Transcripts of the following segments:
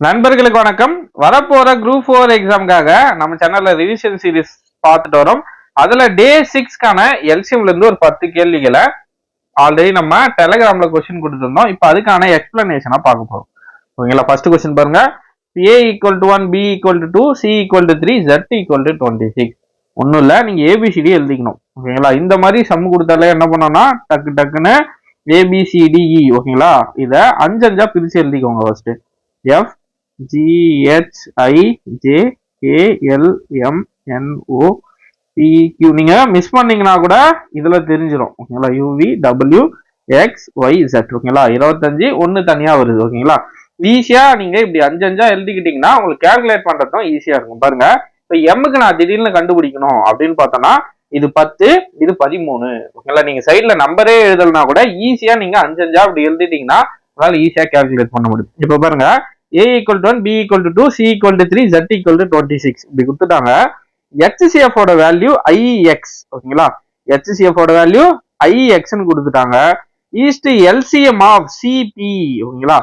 நண்பர்களுக்கு வணக்கம். வரப்போற குரூப் ஃபோர் எக்ஸாம்காக நம்ம சேனல்ல ரிவிஷன் சீரிஸ் பார்த்துட்டு வரோம். அதுல டே சிக்ஸ்க்கான எல்சிஎம்ல இருந்து ஒரு பத்து கேள்விகளை ஆல்ரெடி நம்ம டெலகிராம்ல கொஸ்டின் கொடுத்துருந்தோம். இப்போ அதுக்கான எக்ஸ்பிளனேஷனா பார்க்க போறோம். ஓகேங்களா? ஃபர்ஸ்ட் கொஸ்டின் பாருங்க. A equal to one B equal to two C equal to three Z equal to twenty six ஒன்றும் இல்லை நீங்கள் ஏபிசிடி எழுதிக்கணும். ஓகேங்களா? இந்த மாதிரி சம் கொடுத்தாலே என்ன பண்ணோம்னா டக்கு டக்குன்னு ஏபிசிடிஇ ஓகேங்களா? இதை அஞ்சு அஞ்சா பிரித்து எழுதிக்கோங்க ஃபர்ஸ்ட் எஃப் ஜிஹெச்ஐஜேஏஎல்எம்என்ஓ பிக்யூ நீங்கள் மிஸ் பண்ணீங்கன்னா கூட இதில் தெரிஞ்சிடும் ஓகேங்களா UV W X Y Z ஓகேங்களா இருபத்தஞ்சு ஒன்று தனியாக வருது ஓகேங்களா ஈஸியாக நீங்கள் இப்படி அஞ்சு அஞ்சா எழுதிக்கிட்டிங்கன்னா உங்களுக்கு கேல்குலேட் பண்ணுறதும் ஈஸியாக இருக்கும். பாருங்க இப்போ எம்முக்கு நான் திடீர்னு கண்டுபிடிக்கணும் அப்படின்னு பார்த்தோன்னா இது பத்து இது பதிமூணு ஓகேங்களா நீங்கள் சைடில் நம்பரே எழுதலைனா கூட ஈஸியாக நீங்கள் அஞ்சு அஞ்சா அப்படி எழுதிட்டீங்கன்னா உங்களால் ஈஸியாக கேல்குலேட் பண்ண முடியும். இப்போ பாருங்கள் A equal to one B equal to two C equal to three Z equal to twenty six இப்படி கொடுத்துட்டாங்க. ஹெச்சிசிஎஃப் ஓட வேல்யூ ஐஎக்ஸ் ஓகேங்களா? ஹெச்சிசிஎஃப் ஓட வேல்யூ ஐஎக்ஸ்னு கொடுத்துட்டாங்க. ஈஸ்ட் எல்சிஎம் ஆஃப் சிபி ஓகேங்களா?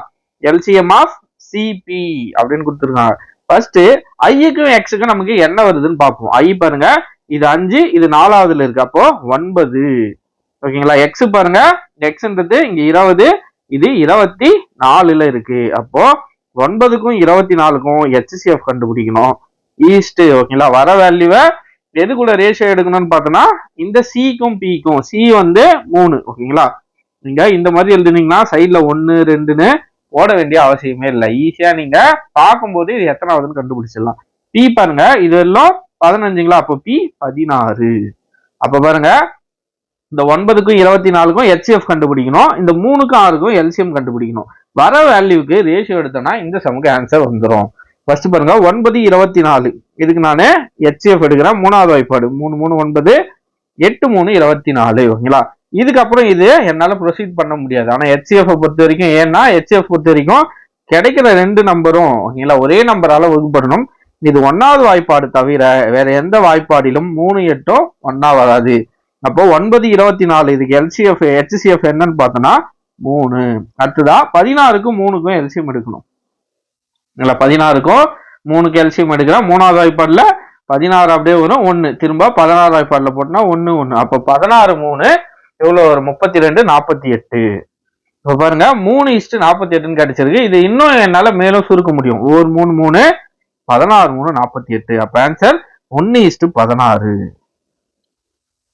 எல்சிஎம் ஆஃப் சிபி அப்படின்னு கொடுத்துருக்காங்க. ஃபர்ஸ்ட் ஐக்கும் எக்ஸுக்கும் நமக்கு என்ன வருதுன்னு பார்ப்போம். ஐ பாருங்க. இது அஞ்சு இது நாலாவதுல இருக்கு. அப்போ ஒன்பது. ஓகேங்களா? எக்ஸ் பாருங்க. எக்ஸ்ன்றது இங்க இருபது இது இருபத்தி நாலுல இருக்கு. அப்போ ஒன்பதுக்கும் இருபத்தி நாலுக்கும் ஹெச்சிசிஎஃப் கண்டுபிடிக்கணும். ஈஸ்ட் ஓகேங்களா வர வேல்யூவை எது கூட ரேஷியோ எடுக்கணும்னு பார்த்தோன்னா இந்த சிக்கும் பிக்கும் சி வந்து மூணு ஓகேங்களா நீங்க இந்த மாதிரி எழுதுனீங்கன்னா சைட்ல ஒன்னு ரெண்டுன்னு ஓட வேண்டிய அவசியமே இல்லை. ஈஸியா நீங்க பார்க்கும்போது இது எத்தனாவதுன்னு கண்டுபிடிச்சிடலாம். பி பாருங்க இது எல்லாம் பதினஞ்சுங்களா? அப்போ பி பதினாறு. அப்ப பாருங்க இந்த ஒன்பதுக்கும் இருபத்தி நாலுக்கும் ஹெச்எஃப் கண்டுபிடிக்கணும். இந்த மூணுக்கும் ஆறுக்கும் எல்சிஎம் கண்டுபிடிக்கணும். வர வேல்யூக்கு ரேஷியோ எடுத்தோம்னா இந்த சமுக்கு ஆன்சர் வந்துடும் ஃபர்ஸ்ட் பாருங்க ஒன்பது இருபத்தி நாலு இதுக்கு நான் ஹெச்எஃப் எடுக்கிறேன். மூணாவது வாய்ப்பாடு. மூணு மூணு ஒன்பது. எட்டு மூணு இருபத்தி நாலு ஓகேங்களா? இதுக்கப்புறம் இது என்னால ப்ரொசீட் பண்ண முடியாது. ஆனா ஹெச்எஃப் பொறுத்த வரைக்கும் ஏன்னா ஹெச்எஃப் பொறுத்த வரைக்கும் கிடைக்கிற ரெண்டு நம்பரும் ஓகேங்களா ஒரே நம்பரால வகுப்படணும். இது ஒன்னாவது வாய்ப்பாடு தவிர வேற எந்த வாய்ப்பாடிலும் மூணு எட்டும் ஒன்னா வராது. அப்போ ஒன்பது இருபத்தி நாலு இதுக்கு எல்சிஎஃப் ஹெச்சிஎஃப் என்னன்னு பார்த்தோன்னா மூணு. அடுத்ததா பதினாறுக்கும் மூணுக்கும் எல்சிஎம் எடுக்கணும். இல்லை பதினாறுக்கும் மூணுக்கு எல்சிஎம் எடுக்கிறோம் மூணாவது வாய்ப்பாடில் பதினாறு அப்படியே வரும். ஒன்று திரும்ப பதினாறு வாய்ப்பாடில் போட்டோம்னா ஒன்று ஒன்று அப்போ பதினாறு மூணு எவ்வளோ வரும்? முப்பத்தி ரெண்டு நாற்பத்தி எட்டு. இப்போ பாருங்க மூணு இஸ்ட்டு நாற்பத்தி எட்டுன்னு கிடைச்சிருக்கு இது இன்னும் என்னால் மேலும் சுருக்க முடியும். ஒரு மூணு மூணு பதினாறு மூணு நாற்பத்தி எட்டு. அப்போ ஆன்சர் ஒன்று இஸ்ட்டு பதினாறு.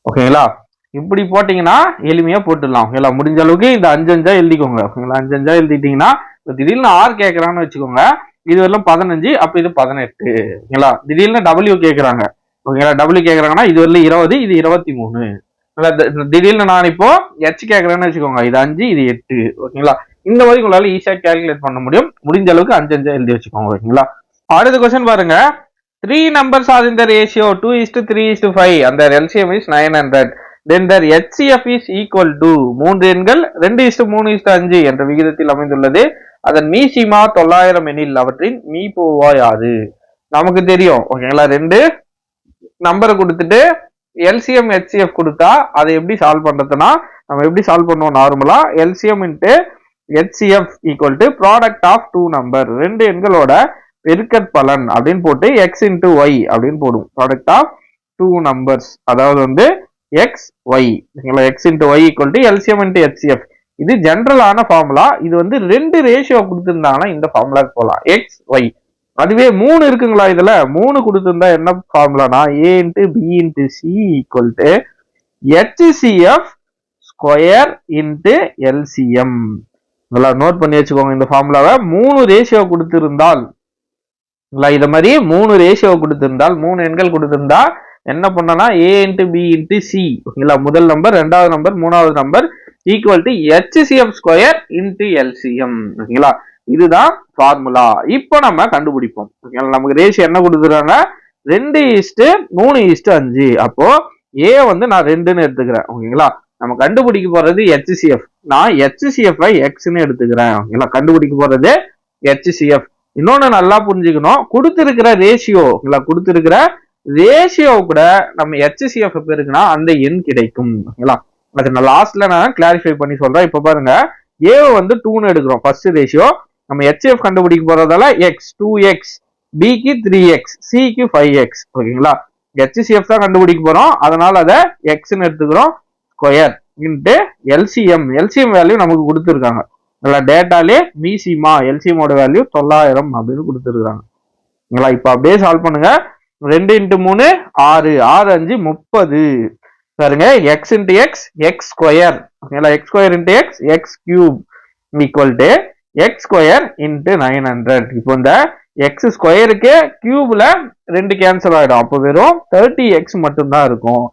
ஓகேங்களா இப்படி போட்டீங்கன்னா எளிமையா போட்டுடலாம். ஓகேங்களா முடிஞ்ச அளவுக்கு இந்த அஞ்சஞ்சா எழுதிக்கோங்க. ஓகேங்களா அஞ்சு அஞ்சா எழுதிட்டீங்கன்னா திடீர்னு ஆர் கேட்கறான்னு வச்சுக்கோங்க இது வரலாம் பதினஞ்சு அப்ப இது பதினெட்டு. ஓகேங்களா திடீர்னு டபிள்யூ கேட்கறாங்க ஓகேங்களா டபிள்யூ கேட்கறாங்கன்னா இது வரல இருபது இது இருபத்தி மூணு. திடீர்னு நான் இப்போ எச் கேட்கறேன்னு வச்சுக்கோங்க. இது அஞ்சு இது எட்டு. ஓகேங்களா இந்த மாதிரி உங்களால ஈஸியா கேல்குலேட் பண்ண முடியும். முடிஞ்ச அளவுக்கு அஞ்சு அஞ்சா எழுதி வச்சுக்கோங்க. ஓகேங்களா அடுத்த கொஸ்டின் பாருங்க. த்ரீ நம்பர்ஸ் ஆர் இந்த ratio two is to three is to five அந்த LCM is nine hundred then their HCF is equal to மூன்று எண்கள் ரெண்டு இஸ்டு மூணு இஸ்டு அஞ்சு என்ற விகிதத்தில் அமைந்துள்ளது. அதன் மீசிமா தொள்ளாயிரம் எனில் அவற்றின் மீ போவா யாது? நமக்கு தெரியும். ஓகேங்களா ரெண்டு. நம்பரை கொடுத்துட்டு எல்சிஎம் ஹெச்சிஎஃப் கொடுத்தா அதை எப்படி சால்வ் பண்றதுன்னா நம்ம எப்படி சால்வ் பண்ணுவோம் நார்மலா LCM into HCF equal to product of two number ரெண்டு எண்களோட பெருக்கற் பலன் அப்படின்னு போட்டு எக்ஸ் இன்ட்டு ஒய் அப்படின்னு போடுவோம் ப்ராடக்ட் ஆஃப் டூ நம்பர்ஸ் அதாவது வந்து எக்ஸ் ஒய் ஓகேங்களா X into Y equal to LCM into HCF இது ஜென்ரலான ஃபார்முலா இது வந்து ரெண்டு ரேஷியோ கொடுத்துருந்தாங்கன்னா இந்த ஃபார்முலாக்கு போகலாம் எக்ஸ் ஒய் அதுவே மூணு இருக்குங்களா இதுல? மூணு கொடுத்துருந்தா என்ன ஃபார்முலானா A into B into C equal to HCF square into LCM நல்லா நோட் பண்ணி வச்சுக்கோங்க இந்த ஃபார்முலாவை மூணு ரேஷியோ கொடுத்துருந்தால் இதை மாதிரி மூணு ரேஷியோ கொடுத்திருந்தால் மூணு எண்கள் கொடுத்திருந்தா என்ன பண்ணனா A into B into C ஓகேங்களா? முதல் நம்பர் ரெண்டாவது நம்பர் மூணாவது number equal to HCF square into LCM ஓகேங்களா? இதுதான் ஃபார்முலா இப்போ நம்ம கண்டுபிடிப்போம். ஓகேங்களா? நமக்கு ரேஷியோ என்ன கொடுத்துருக்காங்க? ரெண்டு ஈஸ்ட்டு மூணு ஈஸ்ட்டு அஞ்சு. அப்போ ஏ வந்து நான் ரெண்டுன்னு எடுத்துக்கிறேன். ஓகேங்களா? நம்ம கண்டுபிடிக்க போறது ஹெச்சிஎஃப் நான் ஹெச்சிஎஃப் எக்ஸ்ன்னு எடுத்துக்கிறேன். ஓகேங்களா? கண்டுபிடிக்க போறது ஹெச்சிஎஃப் இன்னொன்னு நல்லா புரிஞ்சுக்கணும். கொடுத்திருக்கிற ரேஷியோ இல்ல கொடுத்திருக்கிற ரேஷியோ கூட நம்ம ஹெச்சிஎஃப் இருக்குன்னா அந்த எண் கிடைக்கும். ஓகேங்களா? அது நான் லாஸ்ட்ல நான் கிளாரிஃபை பண்ணி சொல்றேன். இப்ப பாருங்க. ஏ வந்து டூன்னு எடுக்கிறோம். ஃபர்ஸ்ட் ரேஷியோ நம்ம ஹெச்எஃப் கண்டுபிடிக்க போறதால எக்ஸ் டூ எக்ஸ் பிக்கு த்ரீ எக்ஸ் சிக்கு ஃபைவ் எக்ஸ் ஓகேங்களா? ஹெச்சிஎஃப் தான் கண்டுபிடிக்க போறோம். அதனால அதை எக்ஸ்ன்னு எடுத்துக்கிறோம். Square into LCM LCM value நமக்கு கொடுத்துருக்காங்க. நல்லா டேட்டாலே மிசிமா எல்சிஎமோட வேல்யூ தொள்ளாயிரம் அப்படின்னு கொடுத்துருக்காங்க ஓகேங்களா இப்போ அப்படியே சால்வ் பண்ணுங்க. ரெண்டு இன்ட்டு மூணு ஆறு ஆறு அஞ்சு முப்பது. பாருங்க X into X X square ஓகேங்களா X square into X X cube equal to X square into nine hundred இப்போ இந்த எக்ஸ் ஸ்கொயருக்கு கியூப்ல ரெண்டு கேன்சல் ஆகிடும் அப்போ வெறும் தேர்ட்டி எக்ஸ் மட்டும்தான் இருக்கும்.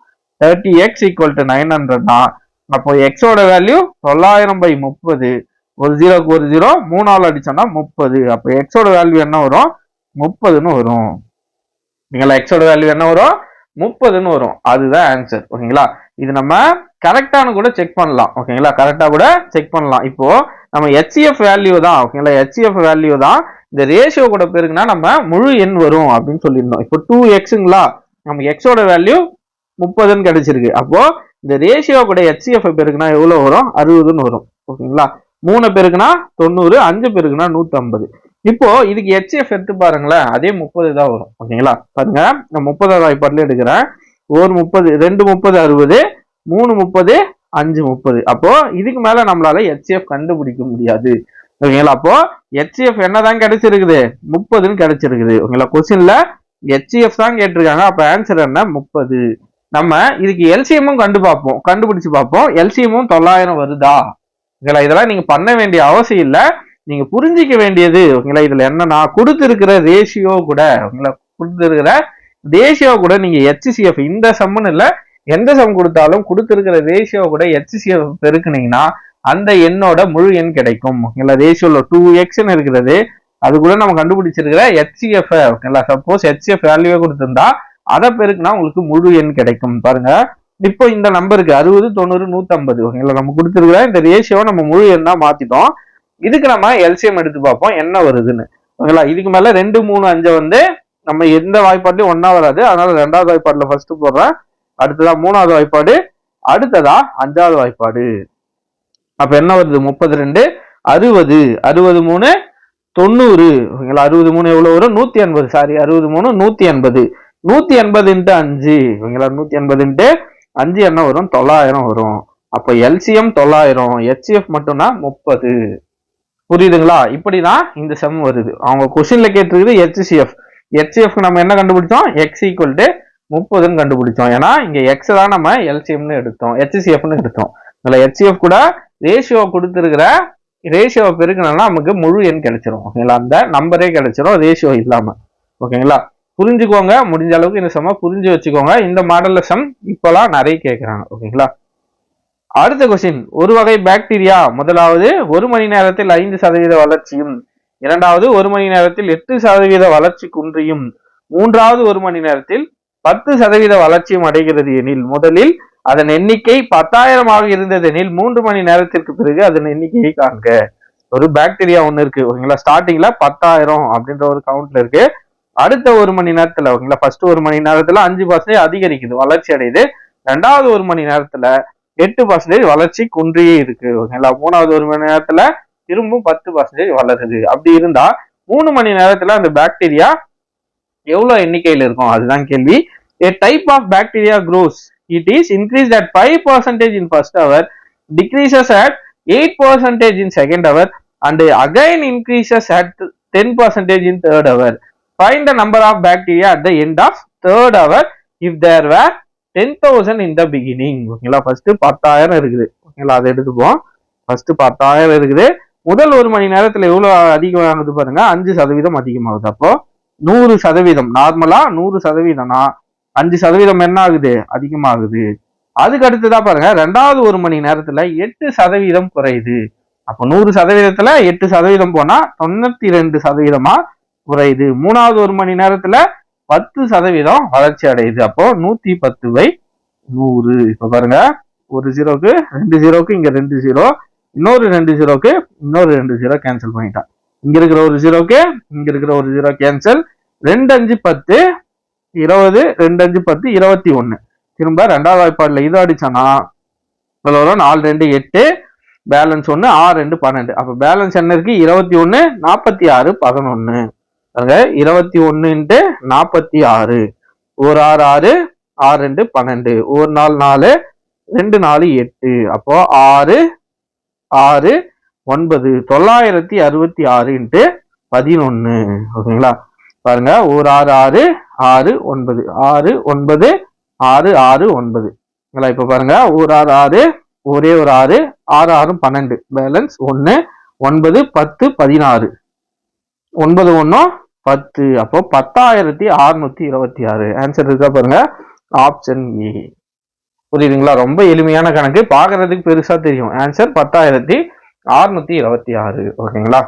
Thirty X equal to nine hundred தான். அப்போ எக்ஸோட வேல்யூ தொள்ளாயிரம் பை முப்பது. ஒரு ஜீரோக்கு ஒரு ஜீரோ மூணாவில் அடிச்சோம்னா முப்பது. அப்போ எக்ஸோட வேல்யூ என்ன வரும்? முப்பதுன்னு வரும். நீங்களா எக்ஸோட வேல்யூ என்ன வரும்? முப்பதுன்னு வரும். அதுதான் ஆன்சர் ஓகேங்களா? இது நம்ம கரெக்டானு கூட செக் பண்ணலாம். ஓகேங்களா? கரெக்டா கூட செக் பண்ணலாம். இப்போ நம்ம ஹெச்எஃப் வேல்யூ தான். ஓகேங்களா? ஹெச்சிஎஃப் வேல்யூ தான். இந்த ரேஷியோ கூட பெருக்குனா நம்ம முழு எண் வரும் அப்படின்னு சொல்லியிருந்தோம். இப்போ டூ எக்ஸுங்களா நமக்கு எக்ஸோட வேல்யூ முப்பதுன்னு கிடைச்சிருக்கு. அப்போ இந்த ரேஷியோ கூட ஹெச்சிஎஃப் பெருக்குனா எவ்வளோ வரும்? அறுபதுன்னு வரும். ஓகேங்களா? மூணு பேருக்குன்னா தொண்ணூறு அஞ்சு பேருக்குன்னா நூத்தி ஐம்பது இப்போ இதுக்கு ஹெச்எஃப் எடுத்து பாருங்களேன் அதே முப்பது தான் வரும். ஓகேங்களா? பாருங்க நான் முப்பது வாய்ப்பாட்டுல எடுக்கிறேன். ஒரு முப்பது ரெண்டு முப்பது அறுபது மூணு முப்பது அஞ்சு முப்பது. அப்போ இதுக்கு மேல நம்மளால ஹெச்எஃப் கண்டுபிடிக்க முடியாது. ஓகேங்களா? அப்போ ஹெச்எஃப் என்னதான் கிடைச்சிருக்குது? முப்பதுன்னு கிடைச்சிருக்குது. ஓகேங்களா? கொஸ்டின்ல ஹெச்எஃப் தான் கேட்டிருக்காங்க. அப்ப ஆன்சர் என்ன? முப்பது. நம்ம இதுக்கு எல்சிஎம்மும் கண்டு பார்ப்போம் கண்டுபிடிச்சு பார்ப்போம். எல்சிஎம்மும் தொள்ளாயிரம் வருதா? ஓகேங்களா இதெல்லாம் நீங்க பண்ண வேண்டிய அவசியம் இல்லை. நீங்க புரிஞ்சிக்க வேண்டியது ஓகேங்களா? இதுல நான் கொடுத்துருக்குற ரேஷியோ கூட ஓகேங்களா? கொடுத்துருக்கிற ரேஷியோ கூட நீங்க ஹெச்சிசிஎஃப் இந்த சம்முன்னு இல்லை எந்த சம் கொடுத்தாலும் கொடுத்துருக்கிற ரேஷியோ கூட ஹெச்சிசிஎஃப் பெருக்குனீங்கன்னா அந்த எண்ணோட முழு எண் கிடைக்கும் ஓகேங்களா? ரேஷியோல டூ எக்ஸ்ன்னு இருக்கிறது அது கூட நம்ம கண்டுபிடிச்சிருக்கிற ஹெச்சிஎஃப் ஓகேங்களா? சப்போஸ் ஹெச்சிஎஃப் வேல்யூவே கொடுத்துருந்தா அதை பெருக்குனா உங்களுக்கு முழு எண் கிடைக்கும் பாருங்க. இப்போ இந்த நம்பருக்கு அறுபது தொண்ணூறு நூத்தம்பது ஓகேங்களா நம்ம கொடுத்துருக்குற இந்த ரேஷியோவை நம்ம முழு எண்ணா மாத்திட்டோம். இதுக்கு நம்ம எல்சிஎம் எடுத்து பார்ப்போம் என்ன வருதுன்னு. ஓகேங்களா? இதுக்கு மேல ரெண்டு மூணு அஞ்சை வந்து நம்ம எந்த வாய்ப்பாட்லயும் ஒன்னா வராது. அதனால ரெண்டாவது வாய்ப்பாடுல ஃபர்ஸ்ட் போடுறேன். அடுத்ததா மூணாவது வாய்ப்பாடு. அடுத்ததா அஞ்சாவது வாய்ப்பாடு. அப்ப என்ன வருது? முப்பது ரெண்டு அறுபது அறுபது மூணு தொண்ணூறு. ஓகேங்களா? அறுபது மூணு எவ்வளவு வரும்? நூத்தி எண்பது. சாரி அறுபது மூணு நூத்தி எண்பது. நூத்தி எண்பது இன்ட்டு அஞ்சு. ஓகேங்களா? நூத்தி எண்பது இன்ட்டு அஞ்சு என்ன வரும் தொள்ளாயிரம் வரும். அப்ப எல்சிஎம் தொள்ளாயிரம் ஹெச்எஃப் மட்டும்னா முப்பது. புரியுதுங்களா? இப்படிதான் இந்த செம் வருது. அவங்க கொஸ்டின்ல கேட்டிருக்குது ஹெச்சிஎஃப் ஹெச்சிஎஃப் நம்ம என்ன கண்டுபிடிச்சோம்? எக்ஸ் ஈக்குவல் டு முப்பதுன்னு கண்டுபிடிச்சோம். ஏன்னா இங்க எக்ஸ் தான் நம்ம எல்சிஎம்னு எடுத்தோம். ஹெச்சிசிஎஃப்னு எடுத்தோம். இதுல ஹெச்சிஎஃப் கூட ரேஷியோ கொடுத்துருக்கிற ரேஷியோ பெருக்கணும்னா நமக்கு முழு எண் கிடைச்சிரும். ஓகேங்களா? அந்த நம்பரே கிடைச்சிரும் ரேஷியோ இல்லாம. ஓகேங்களா? புரிஞ்சுக்கோங்க முடிஞ்ச அளவுக்கு இந்த சம புரிஞ்சு வச்சுக்கோங்க. இந்த மாடல்ல சம் இப்பெல்லாம் நிறைய கேட்கறாங்க ஓகேங்களா? அடுத்த கொஸ்டின் ஒரு வகை பாக்டீரியா முதலாவது ஒரு மணி நேரத்தில் ஐந்து சதவீத வளர்ச்சியும் இரண்டாவது ஒரு மணி நேரத்தில் எட்டு சதவீத வளர்ச்சி குன்றியும் மூன்றாவது ஒரு மணி நேரத்தில் பத்து சதவீத வளர்ச்சியும் அடைகிறது எனில் முதலில் அதன் எண்ணிக்கை பத்தாயிரமாக இருந்ததெனில் மூன்று மணி நேரத்திற்கு பிறகு அதன் எண்ணிக்கையை காண்க. ஒரு பாக்டீரியா ஒன்று இருக்கு ஓகேங்களா? ஸ்டார்டிங்ல பத்தாயிரம் அப்படின்ற ஒரு கவுண்ட்ல இருக்கு. அடுத்த ஒரு மணி நேரத்துல ஓகேங்களா? ஃபர்ஸ்ட் ஒரு மணி நேரத்துல அஞ்சு பர்சன்டேஜ் அதிகரிக்குது வளர்ச்சி அடையுது. ரெண்டாவது ஒரு மணி நேரத்துல எட்டு பர்சன்டேஜ் வளர்ச்சி குன்றியே இருக்கு ஓகேங்களா? மூணாவது ஒரு மணி நேரத்துல திரும்பவும் பத்து பர்சன்டேஜ் வளருது. அப்படி இருந்தா மூணு மணி நேரத்துல அந்த பாக்டீரியா எவ்வளவு எண்ணிக்கையில இருக்கும்? அதுதான் கேள்வி. A type of bacteria grows it is increase at five percentage in first hour decreases at eight percentage in second hour and again increases at ten percentage in third hour find the number of bacteria at the end of third hour. If there were 10000 in the beginning. ஓகேங்களா first பத்தாயிரம் இருக்குது. ஓகேங்களா அதை எடுத்துப்போம் first பத்தாயிரம் இருக்குது. முதல் ஒரு மணி நேரத்தில் எவ்வளவு அதிகமாகுது பாருங்க. அஞ்சு சதவீதம் அதிகமாகுது. அப்போ நூறு சதவீதம். நார்மலா நூறு சதவீதம்னா அஞ்சு சதவீதம் என்ன ஆகுது? அதிகமாகுது. அதுக்கு அடுத்துதான் பாருங்க. ரெண்டாவது ஒரு மணி நேரத்துல எட்டு சதவீதம் குறையுது. அப்போ நூறு சதவீதத்துல எட்டு சதவீதம் போனா தொண்ணூத்தி ரெண்டு சதவீதமா குறையுது. மூணாவது ஒரு மணி நேரத்துல பத்து சதவீதம் வளர்ச்சி அடையுது. அப்போ நூத்தி பத்து பை நூறு. இப்ப பாருங்க ஒரு ஜீரோக்கு ரெண்டு ஜீரோக்கு இங்க ரெண்டு ஜீரோ இன்னொரு ரெண்டு ஜீரோக்கு இன்னொரு ரெண்டு ஜீரோ கேன்சல் பண்ணிட்டான். இங்க இருக்கிற ஒரு ஜீரோக்கு இங்க இருக்கிற ஒரு ஜீரோ கேன்சல் ரெண்டு அஞ்சு பத்து இருபது ரெண்டு அஞ்சு பத்து இருபத்தி ஒன்னு திரும்ப ரெண்டாவது வாய்ப்பாடுல இது அடிச்சானா? இதுல வரும் நாலு ரெண்டு எட்டு பேலன்ஸ் ஒன்று ஆறு ரெண்டு பன்னெண்டு. அப்போ பேலன்ஸ் என்ன இருக்கு? இருபத்தி ஒன்று நாற்பத்தி ஆறு பதினொன்று அங்க இருபத்தி ஒன்றுன்ட்டு நாற்பத்தி ஆறு. ஒரு ஆறு ஆறு ஆறு ரெண்டு பன்னெண்டு. ஒரு நாள் நாலு ரெண்டு நாலு எட்டு. அப்போ ஆறு ஆறு ஒன்பது. தொள்ளாயிரத்தி அறுபத்தி ஆறு இன்ட்டு பதினொன்று ஓகேங்களா? பாருங்க ஒரு ஆறு ஆறு ஆறு ஒன்பது. ஆறு ஒன்பது ஆறு ஆறு ஒன்பது. ஓகேங்களா? இப்போ பாருங்க ஒரு ஆறு ஆறு ஒரே ஒரு ஆறு ஆறு ஆறு பன்னெண்டு. பேலன்ஸ் ஒன்று ஒன்பது பத்து பதினாறு. ஒன்பது ஒன்றும் பத்து அப்போ பத்தாயிரத்தி அறுநூத்தி இருபத்தி ஆறு. ஆன்சர் இருக்கா பாருங்க. ஆப்ஷன் ஏ புரியுதுங்களா? ரொம்ப எளிமையான கணக்கு. பார்க்கறதுக்கு பெருசா தெரியும். ஆன்சர் பத்தாயிரத்தி அறுநூத்தி இருபத்தி ஆறு. ஓகேங்களா?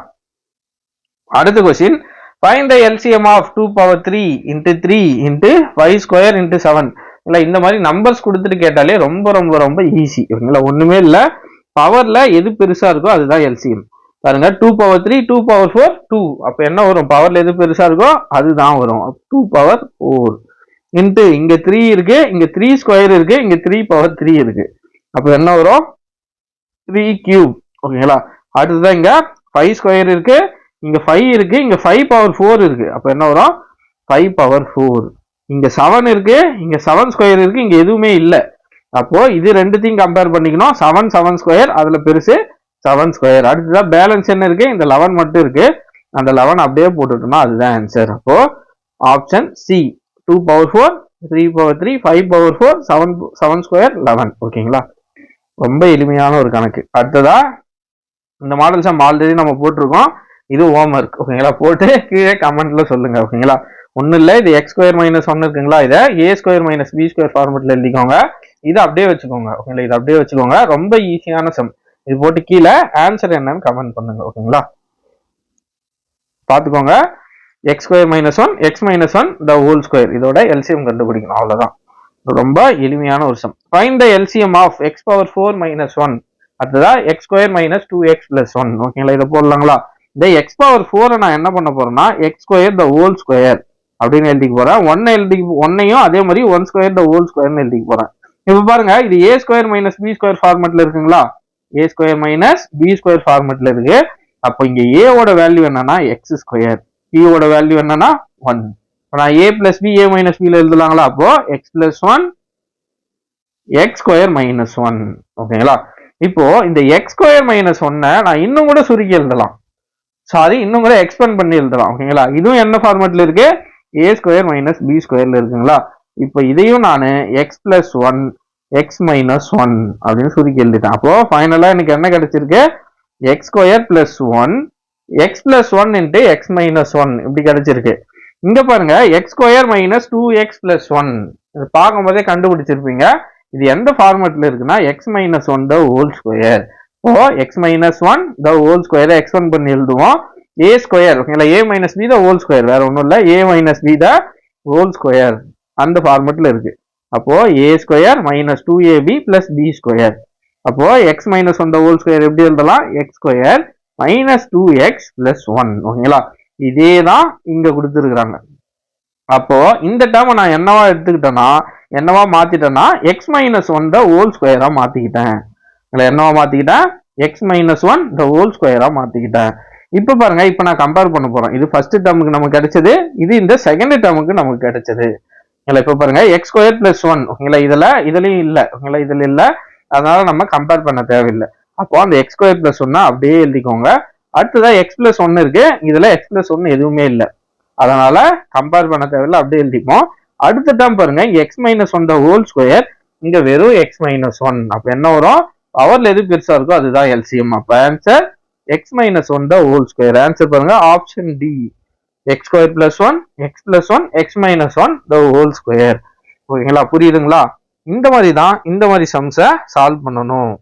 அடுத்த question find the LCM of two power three into three into five square into seven இல்லை இந்த மாதிரி நம்பர்ஸ் கொடுத்துட்டு கேட்டாலே ரொம்ப ரொம்ப ரொம்ப ஈஸி ஓகேங்களா? ஒன்றுமே இல்லை. பவரில் எது பெருசாக இருக்கோ அதுதான் எல்சிஎம் பாருங்க two power three two power four two அப்போ என்ன வரும்? பவர்ல எது பெருசா இருக்கோ அதுதான் வரும். டூ பவர் ஃபோர் இன்ட்டு இங்க த்ரீ இருக்கு இங்க த்ரீ ஸ்கொயர் இருக்கு இங்க த்ரீ பவர் த்ரீ இருக்கு. அப்போ என்ன வரும்? த்ரீ கியூப் ஓகேங்களா அடுத்ததான் இங்க ஃபைவ் ஸ்கொயர் இருக்கு இங்க ஃபைவ் இருக்கு இங்க ஃபைவ் பவர் ஃபோர் இருக்கு. அப்போ என்ன வரும்? ஃபைவ் பவர் ஃபோர் இங்க செவன் இருக்கு இங்க செவன் ஸ்கொயர் இருக்கு இங்க எதுவுமே இல்லை. அப்போ இது ரெண்டுத்தையும் கம்பேர் பண்ணிக்கணும். செவன் செவன் ஸ்கொயர் அதுல பெருசு செவன் ஸ்கொயர் அடுத்ததான் பேலன்ஸ் என்ன இருக்கு? இந்த லெவன் மட்டும் இருக்கு. அந்த லெவன் அப்படியே போட்டுட்டோம்னா அதுதான் ஆன்சர் அப்போ option C two power four three power three five power four seven seven square eleven ஓகேங்களா ரொம்ப எளிமையான ஒரு கணக்கு. அடுத்ததா இந்த மாடல் சம் ஆல்ரெடி நம்ம போட்டிருக்கோம். இது ஹோம் ஒர்க் ஓகேங்களா போட்டு கீழே கமெண்ட்ல சொல்லுங்க. ஓகேங்களா ஒன்றும் இல்லை. இது எக்ஸ் ஸ்கொயர் மைனஸ் ஒன்று இருக்குங்களா? இதை A square minus B square ஃபார்மெட்டில் எழுதிக்கோங்க. இது அப்படியே வச்சுக்கோங்க. ஓகேங்களா இது அப்படியே வச்சுக்கோங்க. ரொம்ப ஈஸியான சம் இது போட்டு கீழே ஆன்சர் என்னன்னு கமெண்ட் பண்ணுங்க ஓகேங்களா பார்த்துக்கோங்க. X square minus one X minus one the whole square இதோட எல்சிஎம் கண்டுபிடிக்கணும் அவ்வளவுதான். ரொம்ப எளிமையான ஒரு sum find the LCM of X power four minus one அடுத்ததான் X square minus two X plus one ஓகேங்களா இதை போடலாங்களா? இந்த எக்ஸ் பவர் ஃபோரை நான் என்ன பண்ண போறேன்னா X square the whole square அப்படின்னு எழுதிக்க போறேன். ஒன்னை எழுதி ஒன்னையும் அதே மாதிரி ஒன் ஸ்கொயர் த ஹோல் ஸ்கொயர்னு எழுதிக்க போறேன். இப்போ பாருங்க இது A square minus B square ஃபார்மெட்ல இருக்குங்களா? A square minus B square ஃபார்மெட்ல இருக்கு. அப்போ இங்க ஏவோட வேல்யூ என்னன்னா எக்ஸ் ஸ்கொயர் பியோட வேல்யூ என்னன்னா ஒன் இப்போ நான் A plus B A minus பியில் எழுதலாங்களா? அப்போ X plus one X square minus one ஓகேங்களா இப்போ இந்த எக்ஸ் ஸ்கொயர் மைனஸ் ஒன்னை நான் இன்னும் கூட சுருக்கி எழுதலாம். சாரி இன்னும் கூட எக்ஸ்பெண்ட் பண்ணி எழுதலாம். ஓகேங்களா இதுவும் என்ன ஃபார்மேட்ல இருக்கு? ஏ ஸ்கொயர் மைனஸ் பி ஸ்கொயர்ல இருக்குங்களா? இப்போ இதையும் நான் X plus one X minus one அப்படின்னு சுருக்கி எழுதிட்டேன் அப்போ ஃபைனலா எனக்கு என்ன கிடைச்சிருக்கு? X square plus one X plus one into X minus one இப்படி கிடைச்சிருக்கு. இங்க பாருங்க X square minus two X plus one இது பார்க்கும்போதே கண்டுபிடிச்சிருப்பீங்க. இது எந்த ஃபார்மேட்ல இருக்குன்னா X minus one the whole square oh X minus one the whole ஸ்கொயரை எக்ஸ்பெண்ட் பண்ணி எழுதுவோம். ஏ ஸ்கொயர் ஓகேங்களா A minus B the whole square வேற ஒன்றும் இல்லை. A minus B the whole square அந்த ஃபார்மேட்ல இருக்கு. அப்போ A square minus two AB plus B square அப்போ X minus one the whole square எப்படி எழுதலாம்? X square minus two X plus one ஓகேங்களா? இதே தான் இங்க கொடுத்துருக்குறாங்க. அப்போ இந்த டேர்மை நான் என்னவா எடுத்துக்கிட்டேன்னா என்னவா மாத்திட்டேன்னா X minus one the whole ஸ்கொயரா மாத்திக்கிட்டேன். என்னவா மாத்திக்கிட்டேன்? X minus one the whole ஸ்கொயரா மாத்திக்கிட்டேன். இப்போ பாருங்க இப்போ நான் கம்பேர் பண்ண போறேன். இது ஃபர்ஸ்ட் டேர்முக்கு நமக்கு கிடைச்சது இது இந்த செகண்ட் டேர்முக்கு நமக்கு கிடைச்சது. இல்லை இப்போ பாருங்க எக்ஸ் ஸ்கொயர் பிளஸ் ஒன் ஓகேங்களா இதுல இதுலயும் இல்லை ஓகேங்களா இதுல இல்ல. அதனால நம்ம கம்பேர் பண்ண தேவையில்லை. அப்போ அந்த எக்ஸ் ஸ்கொயர் பிளஸ் ஒன்னா அப்படியே எழுதிக்கோங்க. அடுத்ததான் எக்ஸ் பிளஸ் ஒன்னு இருக்கு. இதுல எக்ஸ் பிளஸ் ஒன்னு எதுவுமே இல்லை. அதனால கம்பேர் பண்ண தேவையில்லை அப்படியே எழுதிப்போம். அடுத்த டேம் பாருங்க X minus one the whole square இங்க வெறும் எக்ஸ் மைனஸ் ஒன் அப்ப என்ன வரும்? பவர்ல எது பெருசா இருக்கோ அதுதான் எல்சிஎம் அப்ப answer X minus one the whole square answer பாருங்க option D X square plus one X plus one X minus one the whole square ஓகேங்களா? புரியுதுங்களா? இந்த மாதிரி தான் இந்த மாதிரி சம்ஸை சால்வ் பண்ணணும்.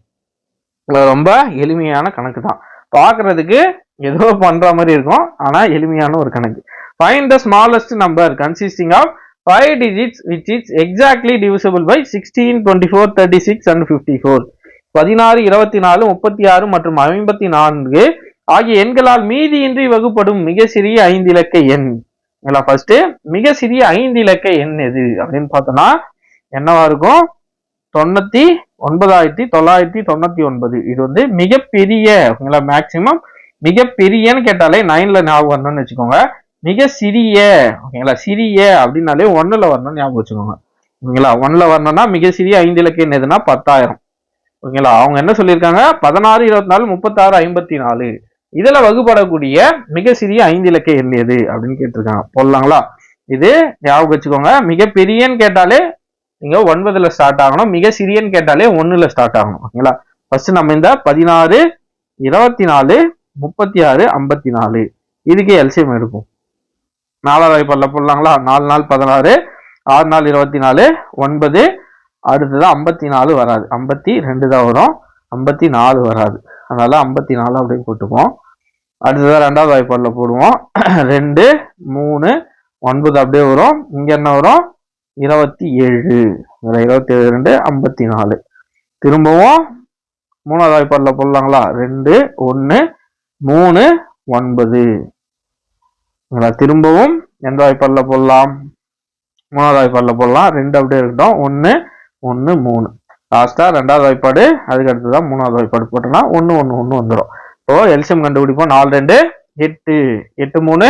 ரொம்ப எளிமையான கணக்கு தான் பார்க்கறதுக்கு ஏதோ பண்ற மாதிரி இருக்கும் ஆனா எளிமையான ஒரு கணக்கு. Find the smallest number consisting of five digits which it's exactly divisible by sixteen twenty four thirty six and fifty four பதினாறு இருபத்தி நாலு முப்பத்தி ஆறு மற்றும் ஐம்பத்தி நான்கு ஆகிய எண்களால் மீதியின்றி வகுப்படும் மிக சிறிய ஐந்து இலக்க எண் ஃபர்ஸ்ட் மிக சிறிய ஐந்து இலக்க எண் எது அப்படின்னு பார்த்தோம்னா என்னவா இருக்கும்? தொண்ணூத்தி ஒன்பதாயிரத்தி தொள்ளாயிரத்தி தொண்ணூத்தி ஒன்பது. இது வந்து மிகப்பெரிய ஓகேங்களா மேக்சிமம் மிகப்பெரியன்னு கேட்டாலே நைன்ல ஞாபகம் வரணும்னு வச்சுக்கோங்க. மிக சிறிய ஓகேங்களா சிறிய அப்படின்னாலே ஒன்னுல வரணும்னு ஞாபகம் வச்சுக்கோங்க. ஓகேங்களா ஒன்ல வரணும்னா மிக சிறிய ஐந்து இலக்கம் எதுனா பத்தாயிரம். ஓகேங்களா அவங்க என்ன சொல்லியிருக்காங்க? பதினாறு இருபத்தி நாலு முப்பத்தாறு ஐம்பத்தி நாலு. இதுல வகுப்படக்கூடிய மிக சிறிய ஐந்து இலக்க எண் எது அப்படின்னு கேட்டிருக்காங்க. போடலாங்களா? இது ஞாபகம் வச்சுக்கோங்க. மிக பெரியன்னு கேட்டாலே நீங்க ஒன்பதுல ஸ்டார்ட் ஆகணும். மிக சிறியன்னு கேட்டாலே ஒண்ணுல ஸ்டார்ட் ஆகணும். ஓகேங்களா? ஃபர்ஸ்ட் நம்ம இந்த பதினாறு இருபத்தி நாலு முப்பத்தி ஆறு ஐம்பத்தி நாலு இதுக்கு எல்சிஎம் எடுப்போம். நாலாவது பல்ல போடலாங்களா? நாலு நாள் பதினாறு ஆறு நாள் இருபத்தி நாலு ஒன்பது அடுத்தது ஐம்பத்தி நாலு வராது. ஐம்பத்தி ரெண்டு தான் வரும். ஐம்பத்தி நாலு வராது. அதனால ஐம்பத்தி நாலு அப்படின்னு போட்டுப்போம் அடுத்தது ரெண்டாவது வாய்ப்பாடில் போடுவோம். ரெண்டு மூணு ஒன்பது அப்படியே வரும். இங்கே என்ன வரும்? இருபத்தி ஏழு. இதில் இருபத்தி ஏழு ரெண்டு ஐம்பத்தி நாலு. திரும்பவும் மூணாவது வாய்ப்பாடில் போடலாங்களா? ரெண்டு ஒன்று மூணு ஒன்பது. திரும்பவும் எந்த வாய்ப்பாடில் போடலாம்? மூணாவது வாய்ப்பாடில் போடலாம். ரெண்டு அப்படியே இருக்கட்டும். ஒன்று ஒன்று மூணு. லாஸ்ட்டாக ரெண்டாவது வாய்ப்பாடு அதுக்கு அடுத்ததான் மூணாவது வாய்ப்பாடு போட்டோம்னா ஒன்று ஒன்று ஒன்று வந்துடும். இப்போ எல்சியம் கண்டுபிடிப்போம். நாலு ரெண்டு எட்டு எட்டு மூணு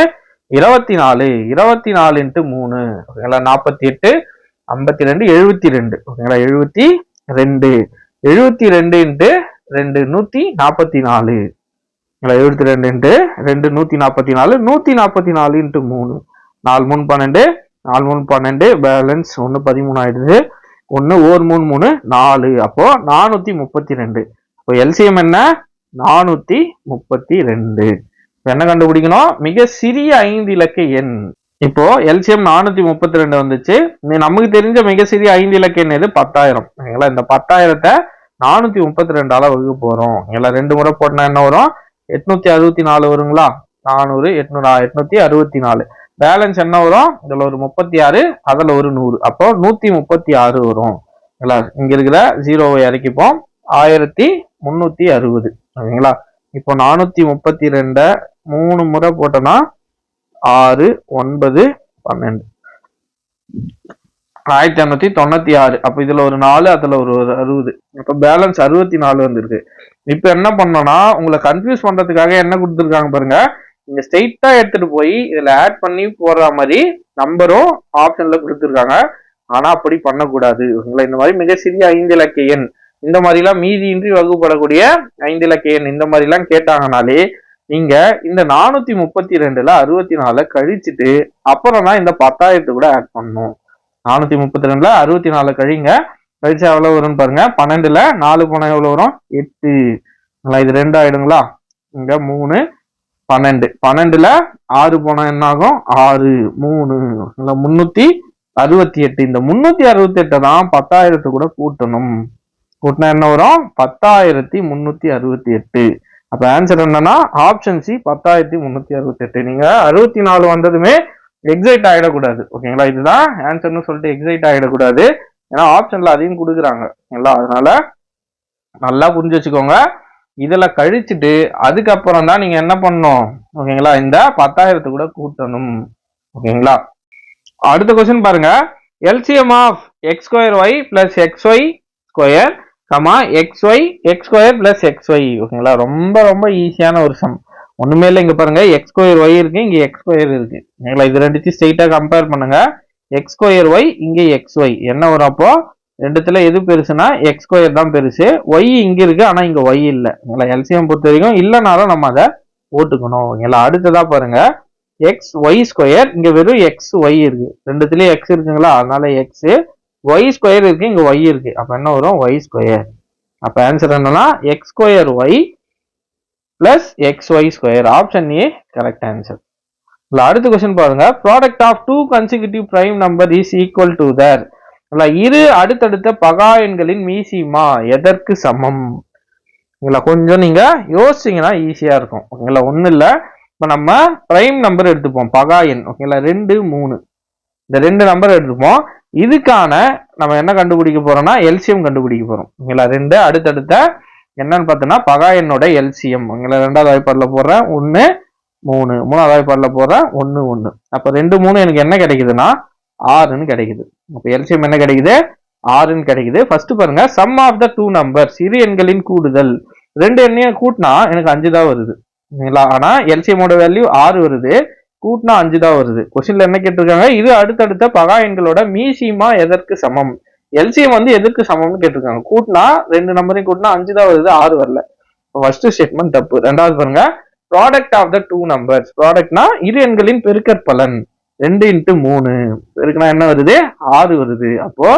இருபத்தி நாலு இருபத்தி நாலு இன்ட்டு மூணு. ஓகேங்களா? நாற்பத்தி எட்டு ஐம்பத்தி ரெண்டு எழுபத்தி ரெண்டு ஓகேங்களா? எழுபத்தி ரெண்டு எழுபத்தி ரெண்டு இன்ட்டு ரெண்டு நூற்றி நாற்பத்தி நாலு ஓகேங்களா? எழுபத்தி ரெண்டு இன்ட்டு ரெண்டு நூற்றி நாற்பத்தி நாலு நூற்றி நாற்பத்தி நாலு இன்ட்டு மூணு. நாலு மூணு பன்னெண்டு. நாலு மூணு பன்னெண்டு பேலன்ஸ் ஒன்று பதிமூணு ஆயிடுது. ஒன்று ஓர் மூணு மூணு நாலு. அப்போது நானூற்றி முப்பத்தி ரெண்டு இப்போ எல்சிஎம் என்ன? நானூத்தி முப்பத்தி ரெண்டு. என்ன கண்டுபிடிக்கணும்? மிக சிறிய ஐந்து இலக்க எண். இப்போ எல்சிஎம் நானூத்தி முப்பத்தி ரெண்டு வந்துச்சு. நமக்கு தெரிஞ்ச மிக சிறிய ஐந்து இலக்க எண் எது? பத்தாயிரம். ஓகேங்களா இந்த பத்தாயிரத்தை நானூத்தி முப்பத்தி ரெண்டால வகுக்க போறோம். ஓகேங்களா ரெண்டு முறை போட்டா என்ன வரும்? எட்நூத்தி அறுபத்தி நாலு வருங்களா? நானூறு எட்நூறு எட்நூத்தி அறுபத்தி நாலு. பேலன்ஸ் என்ன வரும்? இதுல ஒரு முப்பத்தி ஆறு அதுல ஒரு நூறு. அப்போ நூத்தி முப்பத்தி ஆறு வரும். இங்க இருக்கிற ஜீரோவை இறக்கிப்போம் ஆயிரத்தி முன்னூத்தி அறுபது. ஓகேங்களா இப்போ நானூத்தி முப்பத்தி ரெண்ட மூணு முறை போட்டோம்னா ஆறு ஒன்பது பன்னெண்டு. ஆயிரத்தி இரநூத்தி தொண்ணூத்தி ஆறு. அப்ப இதுல ஒரு நாலு அதுல ஒரு அறுபது. இப்ப பேலன்ஸ் அறுபத்தி நாலு வந்திருக்கு. இப்ப என்ன பண்ணோம்னா உங்களை கன்ஃபியூஸ் பண்றதுக்காக என்ன கொடுத்துருக்காங்க பாருங்க. நீங்க ஸ்ட்ரெயிட்டா எடுத்துட்டு போய் இதுல ஆட் பண்ணி போடுற மாதிரி நம்பரும் ஆப்ஷன்ல கொடுத்துருக்காங்க. ஆனா அப்படி பண்ணக்கூடாது. உங்களை இந்த மாதிரி மிக சிறிய ஐந்து இலக்க எண் இந்த மாதிரி எல்லாம் மீதியின்றி வகுப்படக்கூடிய ஐந்து இலக்க எண் இந்த மாதிரி எல்லாம் கேட்டாங்கனாலே நீங்க இந்த நானூத்தி முப்பத்தி ரெண்டுல அறுபத்தி நாலு கழிச்சுட்டு அப்புறம் தான் இந்த பத்தாயிரத்து கூட ஆட் பண்ணணும். நானூத்தி முப்பத்தி ரெண்டுல அறுபத்தி நாலு கழிங்க. கழிச்சா எவ்வளவு வரும்னு பாருங்க. பன்னெண்டுல நாலு போனா எவ்வளவு வரும்? எட்டு. நல்லா, இது ரெண்டு ஆயிடுங்களா? இங்க மூணு பன்னெண்டு. பன்னெண்டுல ஆறு போன என்ன ஆகும் ஆறு மூணு. முன்னூத்தி அறுபத்தி எட்டு. இந்த முன்னூத்தி அறுபத்தி எட்டை தான் பத்தாயிரத்து கூட கூட்டணும். கூட்டினா என்ன வரும்? பத்தாயிரத்தி முன்னூத்தி அறுபத்தி எட்டு. அப்ப ஆன்சர் என்னன்னா ஆப்ஷன் சி பத்தாயிரத்தி முன்னூத்தி அறுபத்தி எட்டு. நீங்க அறுபத்தி நாலு வந்ததுமே எக்ஸைட் ஆயிடக்கூடாது. ஓகேங்களா இதுதான் ஆன்சர்னு சொல்லிட்டு எக்ஸைட் ஆயிடக்கூடாது. ஏன்னா ஆப்ஷன்ல அதையும் கொடுக்குறாங்க. ஓகேங்களா அதனால நல்லா புரிஞ்சு வச்சுக்கோங்க. இதில் கழிச்சுட்டு அதுக்கப்புறம் தான் நீங்கள் என்ன பண்ணணும்? ஓகேங்களா இந்த பத்தாயிரத்து கூட கூட்டணும். ஓகேங்களா அடுத்த கொஸ்டின் பாருங்க. LCM of X square Y plus X Y square comma X Y X square plus X Y ஓகேங்களா? ரொம்ப ரொம்ப ஈஸியான ஒரு சம் ஒண்ணுமே இல்லை இங்க பாருங்க. எக்ஸ் ஸ்கொயர் ஒய் இருக்கு இங்க எக்ஸ் ஸ்கொயர் இருக்கு. ஓகேங்களா? இது ரெண்டுத்தையும் ஸ்ட்ரெயிட்டா கம்பேர் பண்ணுங்க. எக்ஸ் ஸ்கொயர் ஒய் இங்க எக்ஸ் ஒய் என்ன வரும் அப்போ? ரெண்டுத்துல எது பெருசுனா எக்ஸ் ஸ்கொயர் தான் பெருசு. ஒய் இங்க இருக்கு ஆனா இங்க ஒய் இல்லை. ஓகேங்களா? எல்சிஎம் பொறுத்த வரைக்கும் இல்லைனாலும் நம்ம அதை போட்டுக்கணும். ஓகேங்களா? அடுத்ததா பாருங்க. எக்ஸ் ஒய் ஸ்கொயர் இங்க வெறும் எக்ஸ் ஒய் இருக்கு. ரெண்டுத்துலயும் எக்ஸ் இருக்குங்களா? அதனால எக்ஸு ஒய் ஸ்கொயர் இருக்கு இங்க ஒய் இருக்கு. அப்ப என்ன வரும்? ஒய் ஸ்கொயர் அப்ப ஆன்சர் என்னன்னா X square Y plus X Y square option A correct answer இல்லை அடுத்த கொஸ்டின் பாருங்க. Product of two consecutive prime number is equal to தர் இல்லை இரு அடுத்தடுத்த பகா எண்களின் மீசிமா எதற்கு சமம்? இல்ல கொஞ்சம் நீங்க யோசிச்சீங்கன்னா ஈஸியா இருக்கும். ஓகேங்களா? ஒண்ணு இல்ல. இப்ப நம்ம பிரைம் நம்பர் எடுத்துப்போம். பகா எண். ஓகேங்களா? ரெண்டு மூணு. இந்த ரெண்டு நம்பர் எடுத்துப்போம். இதுக்கான நம்ம என்ன கண்டுபிடிக்க போறோம்னா எல்சியம் கண்டுபிடிக்க போறோம். ஓகேங்களா ரெண்டு அடுத்தடுத்த என்னன்னு பார்த்தோம்னா பகா எண்ணோட எல்சியம் ஓகேங்களா ரெண்டாவது வாய்ப்பாடில் போடுறேன். ஒன்று மூணு. மூணாவது வாய்ப்பாடில் போடுறேன். ஒன்று ஒன்று அப்போ ரெண்டு மூணு எனக்கு என்ன கிடைக்குதுன்னா ஆறுன்னு கிடைக்குது. அப்போ எல்சியம் என்ன கிடைக்குது? ஆறுன்னு கிடைக்குது. ஃபர்ஸ்ட் பாருங்க sum of the two number சிறு எண்களின் கூடுதல். ரெண்டு எண்ணையும் கூட்டினா எனக்கு அஞ்சு தான் வருது சரிங்களா ஆனால் எல்சிஎமோட வேல்யூ ஆறு வருது. கூட்டினா அஞ்சு தான் வருது கொஸ்டின்ல என்ன கேட்டிருக்காங்க? இது அடுத்தடுத்த பகா எண்களோட மீசிமா எதற்கு சமம்? எல்சிஎம் வந்து எதற்கு சமம்னு கேட்டிருக்காங்க. கூட்டினா ரெண்டு நம்பரையும் கூட்டினா அஞ்சு தான் வருது ஆறு வரல. ஃபர்ஸ்ட் ஸ்டேட்மெண்ட் தப்பு. ரெண்டாவது பாருங்க. Product of the two numbers ப்ராடக்ட்னா இரு எண்களின் பெருக்கற்பலன் ரெண்டு இன்ட்டு மூணு. பெருக்குனா என்ன வருது? ஆறு வருது. அப்போ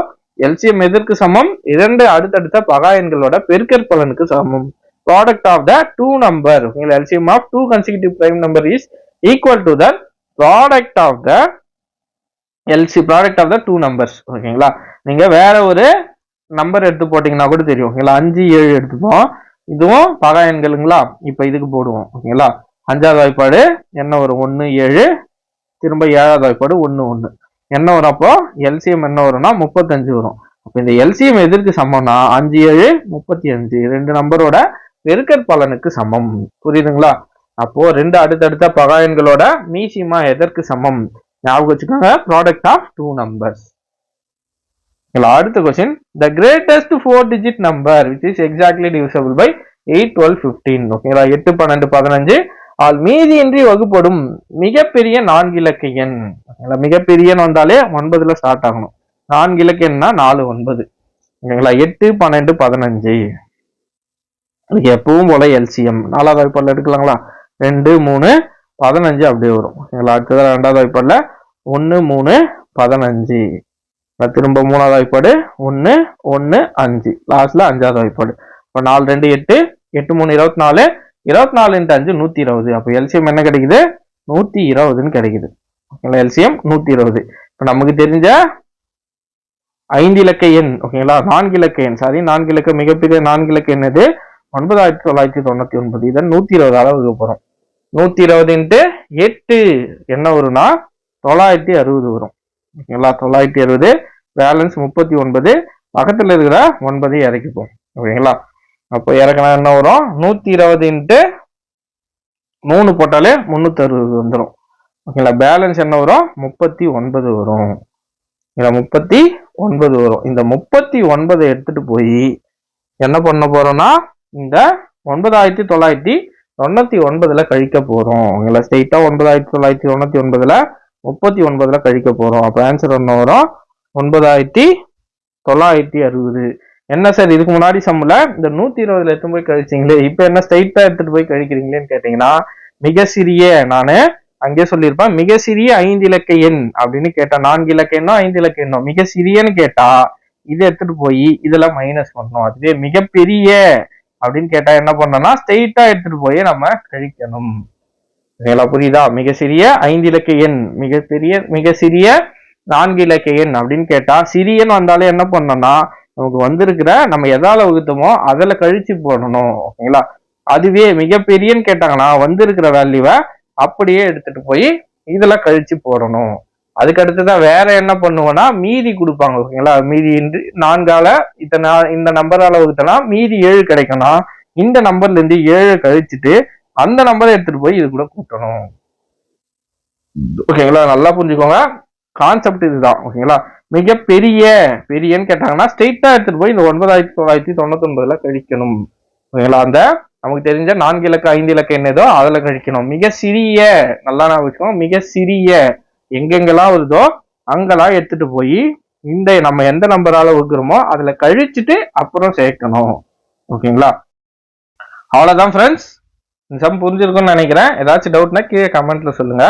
எல்சிஎம் எதற்கு சமம்? இரண்டு அடுத்தடுத்த பகா எண்களோட பெருக்கற்பலனுக்கு சமம். Product of the two number LCM of two consecutive prime number is equal to the product of the LC product of the two numbers ஓகேங்களா நீங்க வேற ஒரு நம்பர் எடுத்து போட்டீங்கன்னா கூட தெரியும். ஓகேங்களா அஞ்சு ஏழு எடுத்துப்போம். இதுவும் பகா எண்களுங்களா? இப்ப இதுக்கு போடுவோம். ஓகேங்களா அஞ்சாவது வாய்ப்பாடு என்ன வரும்? ஒன்னு ஏழு. திரும்ப ஏழாவது வாய்ப்பாடு ஒன்னு ஒன்று என்ன வரும் அப்போ? எல்சிஎம் என்ன வரும்னா முப்பத்தஞ்சு வரும். அப்ப இந்த எல்சிஎம் எதற்கு சமம்னா அஞ்சு ஏழு முப்பத்தி அஞ்சு. ரெண்டு நம்பரோட பெருக்கற் பலனுக்கு சமம். புரியுதுங்களா? அப்போ ரெண்டு அடுத்தடுத்த பகா எண்களோட மீசிமா எதற்கு சமம்? ஞாபகம் வச்சுக்கோங்க ப்ராடக்ட் ஆஃப் டூ நம்பர்ஸ் அடுத்த question the greatest four digit number which is exactly divisible by eight twelve fifteen ஓகேங்களா எட்டு பன்னெண்டு பதினஞ்சு. ஆல் மீதியின்றி வகுப்படும் மிகப்பெரிய நான்கு இலக்க எண். ஓகேங்களா வந்தாலே ஒன்பதுல ஸ்டார்ட் ஆகணும். நான்கு இலக்க எண்ணா நாலு ஒன்பது. ஓகேங்களா எட்டு பன்னெண்டு பதினஞ்சு. எப்பவும் போல எல்சிஎம் நாலாவது வகுப்பில் எடுக்கலாங்களா? ரெண்டு மூணு பதினஞ்சு அப்படியே வரும். ஓகேங்களா? அடுத்தது ரெண்டாவது வாய்ப்பாடில் ஒன்று மூணு பதினஞ்சு. திரும்ப மூணாவது வாய்ப்பாடு. ஒன்று ஒன்று அஞ்சு. லாஸ்ட்ல அஞ்சாவது வாய்ப்பாடு. இப்போ நாலு ரெண்டு எட்டு எட்டு மூணு இருபத்தி நாலு இருபத்தி நாலு இன்ட்டு அஞ்சு நூற்றி இருபது. அப்போ எல்சிஎம் என்ன கிடைக்குது? நூற்றி இருபதுன்னு கிடைக்குது. ஓகேங்களா? எல்சிஎம் நூற்றி இருபது. இப்போ நமக்கு தெரிஞ்ச ஐந்து இலக்க எண். ஓகேங்களா? நான்கு இலக்க எண். சாரி நான்கு இலக்க மிகப்பெரிய நான்கு இலக்க எண் இது ஒன்பதாயிரத்தி தொள்ளாயிரத்தி தொண்ணூற்றி ஒன்பது. இதை நூற்றி இருபது அளவுக்கு போகிறோம் நூற்றி இருபது இன்ட்டு எட்டு என்ன வரும்னா தொள்ளாயிரத்தி அறுபது வரும். ஓகேங்களா? தொள்ளாயிரத்தி அறுபது பேலன்ஸ் முப்பத்தி ஒன்பது பக்கத்தில் இருக்கிற ஒன்பதை இறக்கிப்போம் ஓகேங்களா? அப்போ இறக்கினா என்ன வரும்? நூற்றி இருபது இன்ட்டு மூணு போட்டாலே முந்நூற்றறுபது அறுபது வந்துடும் ஓகேங்களா? பேலன்ஸ் என்ன வரும்? முப்பத்தி ஒன்பது வரும். இல்லை முப்பத்தி ஒன்பது வரும். இந்த முப்பத்தி ஒன்பதை எடுத்துட்டு போய் என்ன பண்ண போகிறோம்னா இந்த ஒன்பதாயிரத்தி தொள்ளாயிரத்தி தொண்ணூத்தி ஒன்பதுல கழிக்க போறோம். உங்களை ஸ்ட்ரெயிட்டா ஒன்பதாயிரத்தி தொள்ளாயிரத்தி தொண்ணூத்தி ஒன்பதுல முப்பத்தி ஒன்பதுல கழிக்க போறோம். அப்ப ஆன்சர் ஒன்று வரும். ஒன்பதாயிரத்தி தொள்ளாயிரத்தி அறுபது. என்ன சார் இதுக்கு முன்னாடி சம்மில் இந்த நூத்தி இருபதுல எடுத்து போய் கழிச்சிங்களே இப்போ என்ன ஸ்ட்ரைட்டா எடுத்துட்டு போய் கழிக்கிறீங்களேன்னு கேட்டீங்கன்னா மிக சிறிய நான் அங்கே சொல்லியிருப்பேன். மிக சிறிய ஐந்து இலக்க எண் அப்படின்னு கேட்டா நான்கு இலக்க எண்ணோ ஐந்து இலக்க எண்ணோ? மிக சிறியன்னு கேட்டா இதை எடுத்துட்டு போய் இதுல மைனஸ் பண்ணணும். அதுவே மிகப்பெரிய அப்படின்னு கேட்டா என்ன பண்ணணும்னா ஸ்ட்ரெயிட்டா எடுத்துட்டு போய் நம்ம கழிக்கணும். எல்லாம் புரியுதா? மிக சிறிய ஐந்து இலக்க எண். மிக பெரிய மிக சிறிய நான்கு இலக்க எண் அப்படின்னு கேட்டா சிறியன்னு வந்தாலே என்ன பண்ணணும்னா நமக்கு வந்திருக்கிற நம்ம எதால வகுத்தோமோ அதுல கழிச்சு போடணும். ஓகேங்களா அதுவே மிகப்பெரியன்னு கேட்டாங்கன்னா வந்திருக்கிற வேல்யூவை அப்படியே எடுத்துட்டு போய் இதுல கழிச்சு போடணும். அதுக்கு அடுத்ததான் வேற என்ன பண்ணுவோம்னா மீதி கொடுப்பாங்க. ஓகேங்களா? மீதி இன்று நான்கால இத்தனை இந்த நம்பரால வகுத்தனா மீதி ஏழு கிடைக்கணும் இந்த நம்பர்ல இருந்து ஏழு கழிச்சுட்டு அந்த நம்பரை எடுத்துட்டு போய் இது கூட கூட்டணும். ஓகேங்களா? நல்லா புரிஞ்சுக்கோங்க. கான்செப்ட் இதுதான். ஓகேங்களா? மிக பெரிய பெரியன்னு கேட்டாங்கன்னா ஸ்ட்ரெயிட்டா எடுத்துட்டு போய் இந்த ஒன்பதாயிரத்தி தொள்ளாயிரத்தி தொண்ணூத்தி ஒன்பதுல கழிக்கணும். ஓகேங்களா? அந்த நமக்கு தெரிஞ்ச நான்கு இலக்கு ஐந்து இலக்கு என்னதோ அதுல கழிக்கணும். மிக சிறிய நல்லா நான் வச்சுக்கோங்க. மிக சிறிய எங்கெங்கெல்லாம் வருதோ அங்கெல்லாம் எடுத்துட்டு போய் இந்த நம்ம எந்த நம்பரால வகுக்கிறோமோ அதுல கழிச்சுட்டு அப்புறம் சேர்க்கணும். ஓகேங்களா? அவ்வளவுதான் ஃப்ரெண்ட்ஸ் இந்த சம் புரிஞ்சிருக்கும்னு நினைக்கிறேன். ஏதாச்சும் டவுட்னா கீழே கமெண்ட்ல சொல்லுங்க.